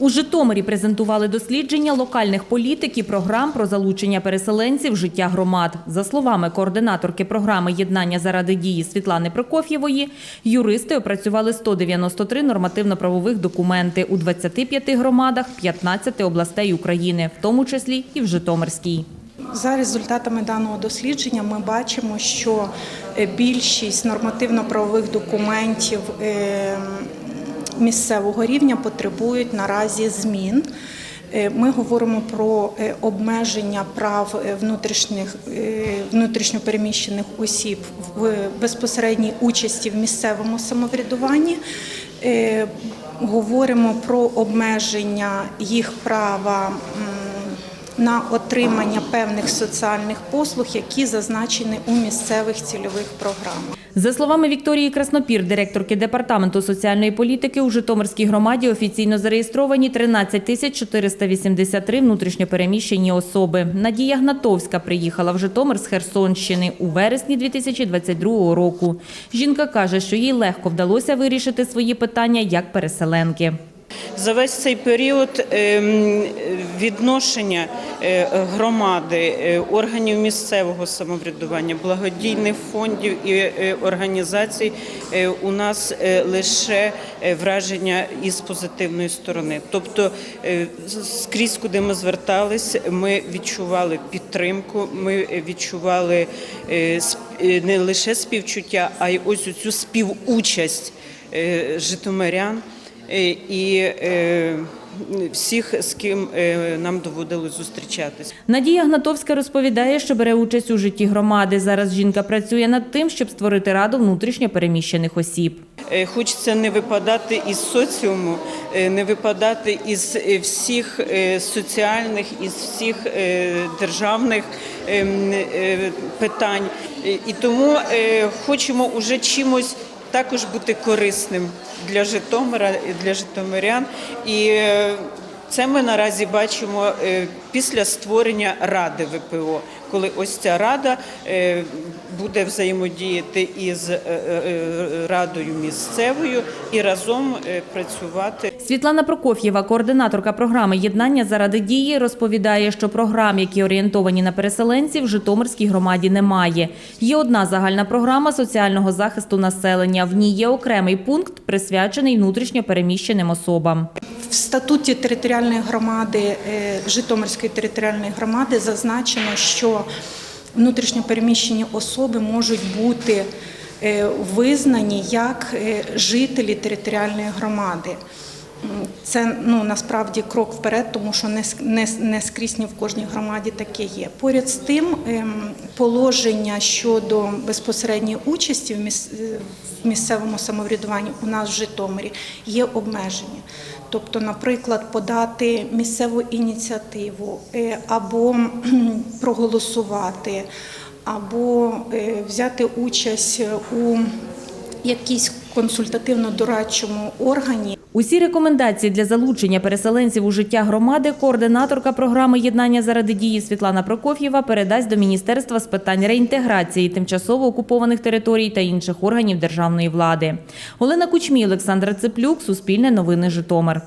У Житомирі презентували дослідження локальних політик і програм про залучення переселенців в життя громад. За словами координаторки програми «Єднання заради дії» Світлани Прокоф'євої, юристи опрацювали 193 нормативно-правових документи у 25 громадах 15 областей України, в тому числі і в Житомирській. За результатами даного дослідження ми бачимо, що е, більшість нормативно-правових документів е, місцевого рівня потребують наразі змін. Е, Ми говоримо про е, обмеження прав е, внутрішніх внутрішньопереміщених осіб в безпосередній участі в місцевому самоврядуванні. Говоримо про обмеження їх права. На отримання певних соціальних послуг, які зазначені у місцевих цільових програмах. За словами Вікторії Краснопір, директорки департаменту соціальної політики, у Житомирській громаді офіційно зареєстровані 13 тисяч 483 внутрішньопереміщені особи. Надія Гнатовська приїхала в Житомир з Херсонщини у вересні 2022 року. Жінка каже, що їй легко вдалося вирішити свої питання як переселенки. За весь цей період ем, відношення е, громади, е, органів місцевого самоврядування, благодійних фондів і е, організацій у нас лише враження із позитивної сторони. Тобто скрізь, куди ми звертались, ми відчували підтримку, ми відчували не лише співчуття, а й ось цю співучасть житомирян і всіх, з ким е, нам доводилось зустрічатись. Надія Гнатовська розповідає, що бере участь у житті громади. Зараз жінка працює над тим, щоб створити раду внутрішньопереміщених осіб. Е, Хочеться не випадати із соціуму, е, не випадати із всіх соціальних, із всіх державних ем, питань. І тому хочемо уже чимось також бути корисним для Житомира, і для житомирян. І е, це ми наразі бачимо е, після створення ради ВПО, коли ось ця рада е, буде взаємодіяти із радою місцевою і разом працювати. Світлана Прокоф'єва, координаторка програми «Єднання заради дії», розповідає, що програм, які орієнтовані на переселенців, в Житомирській громаді немає. Є одна загальна програма соціального захисту населення. В ній є окремий пункт, присвячений внутрішньо переміщеним особам. В статуті територіальної громади е, Житомирської територіальної громади зазначено, що внутрішньопереміщені особи можуть бути е, визнані як е, жителі територіальної громади. Це ну насправді крок вперед, тому що не, не, не скрізь ні в кожній громаді таке є. Поряд з тим, ем, положення щодо безпосередньої участі е, в місцевому самоврядуванні у нас в Житомирі є обмеження. Тобто, наприклад, подати місцеву ініціативу е, або проголосувати, або е, взяти участь у якійсь консультативно-дорадчому органі. Усі рекомендації для залучення переселенців у життя громади координаторка програми «Єднання заради дії» Світлана Прокоф'єва передасть до Міністерства з питань реінтеграції тимчасово окупованих територій та інших органів державної влади. Олена Кучмій, Олександра Цеплюк, Суспільне новини Житомир.